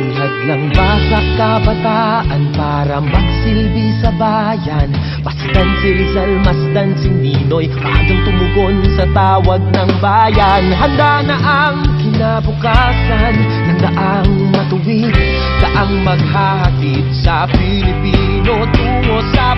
Walang hadlang ba sa kabataan para magsilbi sa bayan? Masdan si Rizal, masdan si Ninoy Magang tumugon sa tawag ng bayan Handa na ang kinabukasan ng daang matuwid Daang maghahatid sa Pilipino tungo sa